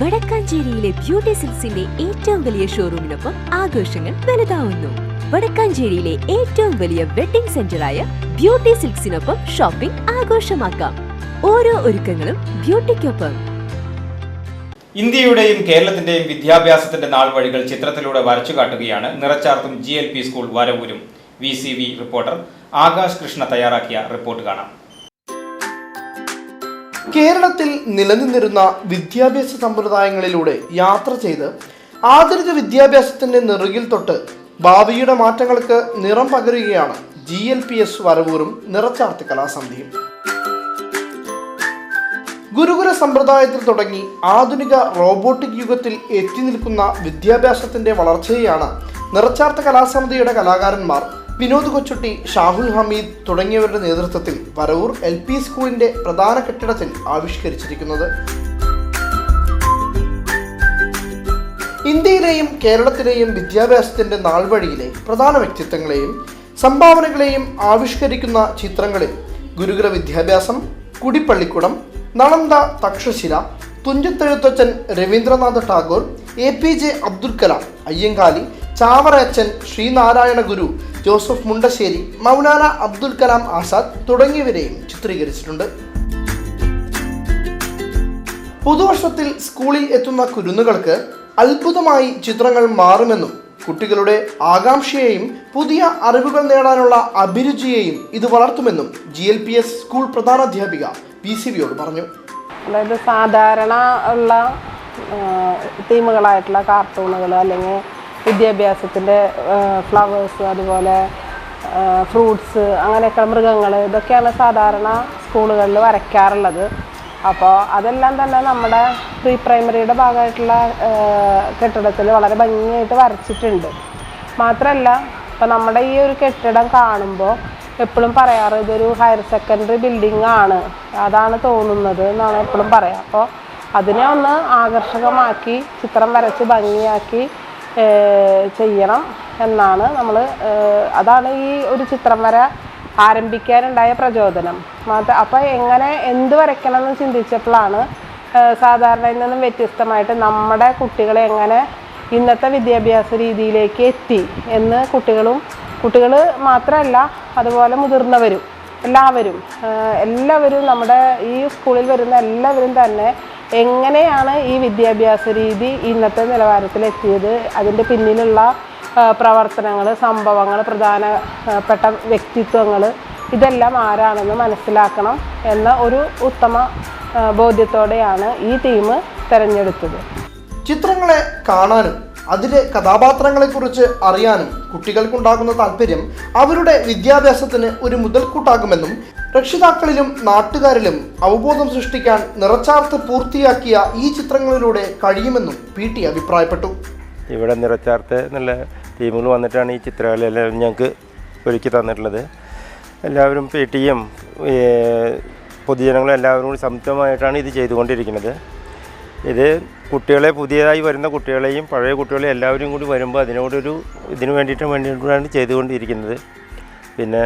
വടക്കാഞ്ചേരിയിലെ beauty സിൽസിന്റെ ഏറ്റവും വലിയ ഷോറൂമിനൊപ്പം ആഘോഷങ്ങൾ വലുതാവുന്നു. വടക്കാഞ്ചേരിയിലെ ഏറ്റവും വലിയ വെഡിംഗ് സെന്ററായ ബ്യൂട്ടി സിൽക്സിനൊപ്പം ഷോപ്പിംഗ് ആഘോഷമാക്കാം. ഓരോ ഒരുക്കങ്ങളും ബ്യൂട്ടിക്കൊപ്പം. ഇന്ത്യയുടെയും കേരളത്തിന്റെയും വിദ്യാഭ്യാസത്തിന്റെ നാൾ വഴികൾ ചിത്രത്തിലൂടെ വരച്ചു കാട്ടുകയാണ് നിറച്ചാർത്തും G L P school വരവൂരും. V C V reporter Akash Krishna തയ്യാറാക്കിയ റിപ്പോർട്ട് കാണാം. കേരളത്തിൽ നിലനിന്നിരുന്ന വിദ്യാഭ്യാസ സമ്പ്രദായങ്ങളിലൂടെ യാത്ര ചെയ്ത് ആധുനിക വിദ്യാഭ്യാസത്തിന്റെ നിറുകിൽ തൊട്ട് ഭാവിയുടെ മാറ്റങ്ങൾക്ക് നിറം പകരുകയാണ് ജി എൽ പി എസ് വരവൂറും നിറച്ചാർത്ത് കലാസന്ധിയും. ഗുരുകുല സമ്പ്രദായത്തിൽ തുടങ്ങി ആധുനിക റോബോട്ടിക് യുഗത്തിൽ എത്തി നിൽക്കുന്ന വിദ്യാഭ്യാസത്തിന്റെ വളർച്ചയെയാണ് നിറച്ചാർത്ത കലാസമിതിയുടെ കലാകാരന്മാർ വിനോദ് കൊച്ചുട്ടി ഷാഹുൽ ഹമീദ് തുടങ്ങിയവരുടെ നേതൃത്വത്തിൽ വരവൂർ എൽ പി സ്കൂളിന്റെ പ്രധാന കെട്ടിടത്തിൽ ആവിഷ്കരിച്ചിരിക്കുന്നത്. ഇന്ത്യയിലെയും കേരളത്തിലെയും വിദ്യാഭ്യാസത്തിന്റെ നാൾവഴിയിലെ പ്രധാന വ്യക്തിത്വങ്ങളെയും സംഭാവനകളെയും ആവിഷ്കരിക്കുന്ന ചിത്രങ്ങളിൽ ഗുരുകുല വിദ്യാഭ്യാസം കുടിപ്പള്ളിക്കുടം Nalanda Takshashila Thunchathezhuthachan Rabindranath Tagore A P J Abdul Kalam Ayyankali Chavarayachan Sreenarayana Guru Joseph Mundassery Maulana Abdul Kalam Azad തുടങ്ങിയവരെയും ചിത്രീകരിച്ചിട്ടുണ്ട്. പുതുവർഷത്തിൽ സ്കൂളിൽ എത്തുന്ന കുരുന്നുകൾക്ക് അത്ഭുതമായി ചിത്രങ്ങൾ മാറുമെന്നും കുട്ടികളുടെ ആകാംക്ഷയെയും പുതിയ അറിവുകൾ നേടാനുള്ള അഭിരുചിയെയും ഇത് വളർത്തുമെന്നും G L P S school പ്രധാനാധ്യാപിക P C ബിയോട് പറഞ്ഞു. അതായത് സാധാരണ ഉള്ള തീമുകളായിട്ടുള്ള കാർട്ടൂണുകൾ അല്ലെങ്കിൽ വിദ്യാഭ്യാസത്തിന്റെ ഫ്ലവേഴ്സ് അതുപോലെ ഫ്രൂട്ട്സ് അങ്ങനെയൊക്കെ മൃഗങ്ങൾ ഇതൊക്കെയാണ് സാധാരണ സ്കൂളുകളിൽ വരയ്ക്കാറുള്ളത്. അപ്പോൾ അതെല്ലാം തന്നെ നമ്മുടെ പ്രീ പ്രൈമറിയുടെ ഭാഗമായിട്ടുള്ള കെട്ടിടത്തിൽ വളരെ ഭംഗിയായിട്ട് വരച്ചിട്ടുണ്ട്. മാത്രമല്ല ഇപ്പോൾ നമ്മുടെ ഈ ഒരു കെട്ടിടം കാണുമ്പോൾ എപ്പോഴും പറയാറ് ഇതൊരു ഹയർ സെക്കൻഡറി ബിൽഡിംഗ് ആണ്. അതാണ് തോന്നുന്നത് എന്നാണ് എപ്പോഴും പറയാം. അപ്പോൾ അതിനെ ഒന്ന് ആകർഷകമാക്കി ചിത്രം വരച്ച് ഭംഗിയാക്കി ചെയ്യണം എന്നാണ് നമ്മൾ അതാണ് ഈ ഒരു ചിത്രം വര ആരംഭിക്കാനുണ്ടായ പ്രചോദനം. മാത്ര അപ്പോൾ എങ്ങനെ എന്ത് വരയ്ക്കണം എന്ന് ചിന്തിച്ചപ്പോഴാണ് സാധാരണയിൽ നിന്നും വ്യത്യസ്തമായിട്ട് നമ്മുടെ കുട്ടികളെ എങ്ങനെ ഇന്നത്തെ വിദ്യാഭ്യാസ രീതിയിലേക്ക് എത്തി എന്ന് കുട്ടികളും കുട്ടികൾ മാത്രമല്ല അതുപോലെ മുതിർന്നവരും എല്ലാവരും എല്ലാവരും നമ്മുടെ ഈ സ്കൂളിൽ വരുന്ന എല്ലാവരും തന്നെ എങ്ങനെയാണ് ഈ വിദ്യാഭ്യാസ രീതി ഇന്നത്തെ നിലവാരത്തിലെത്തിയത്? അതിന്റെ പിന്നിലുള്ള പ്രവർത്തനങ്ങൾ സംഭവങ്ങൾ പ്രധാനപ്പെട്ട വ്യക്തിത്വങ്ങൾ ഇതെല്ലാം ആരാണെന്ന് മനസ്സിലാക്കണം എന്ന ഒരു ഉത്തമ ബോധ്യത്തോടെയാണ് ഈ ടീം തിരഞ്ഞെടുത്തത്. ചിത്രങ്ങളെ കാണാനും അതിലെ കഥാപാത്രങ്ങളെക്കുറിച്ച് അറിയാനും കുട്ടികൾക്കുണ്ടാകുന്ന താല്പര്യം അവരുടെ വിദ്യാഭ്യാസത്തിന് ഒരു മുതൽക്കൂട്ടാകുമെന്നും രക്ഷിതാക്കളിലും നാട്ടുകാരിലും അവബോധം സൃഷ്ടിക്കാൻ നിറച്ചാർത്ത് പൂർത്തിയാക്കിയ ഈ ചിത്രങ്ങളിലൂടെ കഴിയുമെന്നും പി ടി അഭിപ്രായപ്പെട്ടു. ഇവിടെ നിറച്ചാർത്ത് നല്ല ടീമുകൾ വന്നിട്ടാണ് ഈ ചിത്രകലയെല്ലാം ഞങ്ങൾക്ക് ഒരുക്കി തന്നിട്ടുള്ളത്. എല്ലാവരും പി ടിയും പൊതുജനങ്ങളും എല്ലാവരും കൂടി സംയുക്തമായിട്ടാണ് ഇത് ചെയ്തുകൊണ്ടിരിക്കുന്നത്. ഇത് കുട്ടികളെ പുതിയതായി വരുന്ന കുട്ടികളെയും പഴയ കുട്ടികളെയും എല്ലാവരും കൂടി വരുമ്പോൾ അതിനോടൊരു ഇതിനു വേണ്ടിയിട്ട് വേണ്ടിയിട്ടാണ് ചെയ്തുകൊണ്ടിരിക്കുന്നത്. പിന്നെ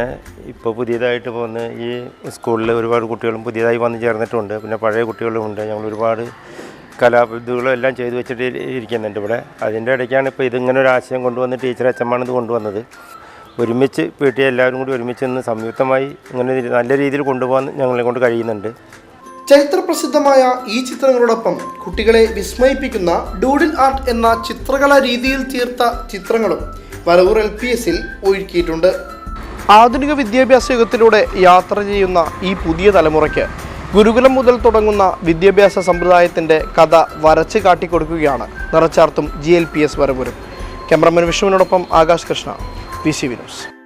ഇപ്പോൾ പുതിയതായിട്ട് പോകുന്ന ഈ സ്കൂളിൽ ഒരുപാട് കുട്ടികളും പുതിയതായി വന്ന് ചേർന്നിട്ടുണ്ട്. പിന്നെ പഴയ കുട്ടികളും ഉണ്ട് ഞങ്ങൾ ഒരുപാട് കലാവിദ്യകളും എല്ലാം ചെയ്തു വെച്ചിട്ട് ഇരിക്കുന്നുണ്ട് ഇവിടെ. അതിന്റെ ഇടയ്ക്കാണ് ഇപ്പോൾ ഇതിങ്ങനെ ഒരു ആശയം കൊണ്ടുവന്ന് ടീച്ചർ അച്ചമ്മാണ് ഇത് കൊണ്ടുവന്നത്. ഒരുമിച്ച് ടി എല്ലാവരും കൂടി ഒരുമിച്ച് നിന്ന് സംയുക്തമായി ഇങ്ങനെ നല്ല രീതിയിൽ കൊണ്ടുപോകാൻ ഞങ്ങളെ കൊണ്ട് കഴിയുന്നുണ്ട്. ചരിത്രപ്രസിദ്ധമായ ഈ ചിത്രങ്ങളോടൊപ്പം കുട്ടികളെ വിസ്മയിപ്പിക്കുന്ന ഡൂഡിൽ ആർട്ട് എന്ന ചിത്രകലാ രീതിയിൽ തീർത്ത ചിത്രങ്ങളും വരവൂർ എൽ പി എസിൽ ഒരുക്കിയിട്ടുണ്ട് ആധുനിക വിദ്യാഭ്യാസ യുഗത്തിലൂടെ യാത്ര ചെയ്യുന്ന ഈ പുതിയ തലമുറയ്ക്ക് ഗുരുകുലം മുതൽ തുടങ്ങുന്ന വിദ്യാഭ്യാസ സമ്പ്രദായത്തിന്റെ കഥ വരച്ച് കാട്ടിക്കൊടുക്കുകയാണ്. നിറച്ചാർത്തും G L P S Varapuram cameraman വിഷ്ണുവിനോടൊപ്പം Akash Krishna V C Vinos